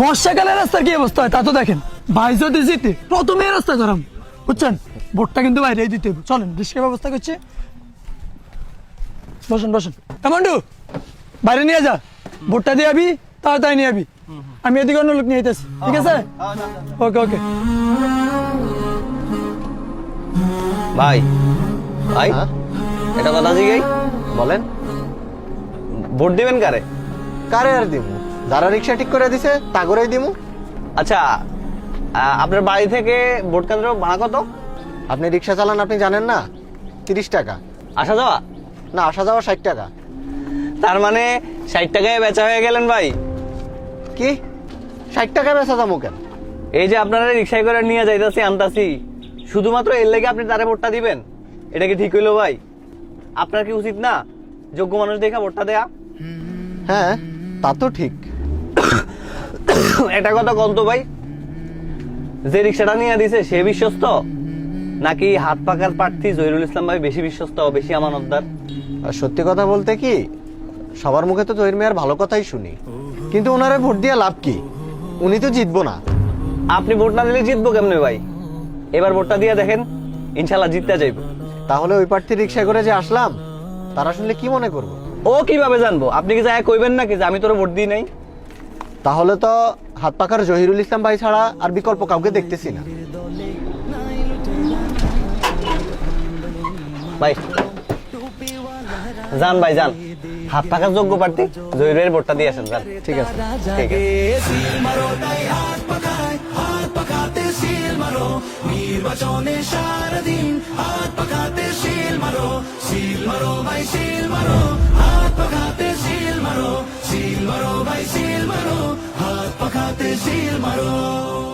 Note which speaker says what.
Speaker 1: বর্ষাকালে রাস্তার কি অবস্থা হয়? তা তো দেখেন। ভাই যদি জিতে, প্রথমে রাস্তা করাম বুঝছেন? ভোটটা কিন্তু বাইরে দিতে হবে। চলেন রিস্কের ব্যবস্থা করছে। বসেন বসেন। এমন্ডু বাইরে নিয়ে যা। ভোটটা দিয়ে আবি, তাড়াতাড়ি নিয়ে আবি। আমি এদিকে অন্য লোক নিয়ে যেতেছি ঠিক আছে? ওকে ওকে।
Speaker 2: ভাই ভাই? এটা জিগাই
Speaker 3: বলেন।
Speaker 2: ভোট দিবেন কারে?
Speaker 3: কারে আর দিমু যারা রিক্সা ঠিক করে দিছে তা করেই দিমু।
Speaker 2: আচ্ছা আহ, আপনার বাড়ি থেকে ভোট কেন্দ্র ভাড়া কত?
Speaker 3: আপনি রিক্সা চালান আপনি জানেন না? তিরিশ টাকা।
Speaker 2: আসা যাওয়া?
Speaker 3: না আসা যাওয়া ষাট টাকা।
Speaker 2: তার মানে ষাট টাকায় বেচা হয়ে গেলেন ভাই?
Speaker 3: কি? ষাট টাকায় বেচা যাব কেন?
Speaker 2: এই যে আপনারা রিক্সায় করে নিয়ে যাইতাছি আনতাছি শুধুমাত্র এর লেগে আপনি তারে ভোটটা দিবেন? এটা কি ঠিক হইল ভাই? আপনার কি উচিত না? যোগ্য মানুষ দেখা ভোটটা দেয়া?
Speaker 3: হ্যাঁ তা তো ঠিক।
Speaker 2: এটা কথা কন্ত ভাই। যে রিক্সাটা নিয়ে দিছে সে বিশ্বস্ত? নাকি হাত পাকার প্রার্থী জহিরুল ইসলাম ভাই বেশি বিশ্বস্ত বেশি আমানতদার?
Speaker 3: সত্যি কথা বলতে কি সবার মুখে তো জহির মেয়ার ভালো কথাই শুনি। কিন্তু ওনারে ভোট দিয়ে লাভ কি? উনি তো জিতবো না।
Speaker 2: আপনি ভোট না দিলে জিতবো কেমনে ভাই? এবার ভোটটা দিয়ে দেখেন ইনশাল্লাহ জিততে যাইব।
Speaker 3: তাহলে ওই প্রার্থী রিক্সা করে যে আসলাম তারা শুনলে কি মনে করব?
Speaker 2: ও কীভাবে জানব? আপনি কি যায় কইবেন নাকি যে আমি তোর ভোট দিই নাই?
Speaker 3: তাহলে তো হাত পাকার জহিরুল ইসলাম ভাই ছাড়া আর বিকল্প কাউকে দেখতেছি না।
Speaker 2: ভাই যান ভাই যান। হাত থাকার যোগ্য প্রার্থী জহিরের ভোটটা দিয়ে আসেন যান।
Speaker 3: ঠিক আছে
Speaker 2: ঠিক আছে।
Speaker 4: নির্বাচনে সারাদিন হাত পাকাতে শিল মারো শিল মারো ভাই শিল মারো শিল মারো ভাই শিল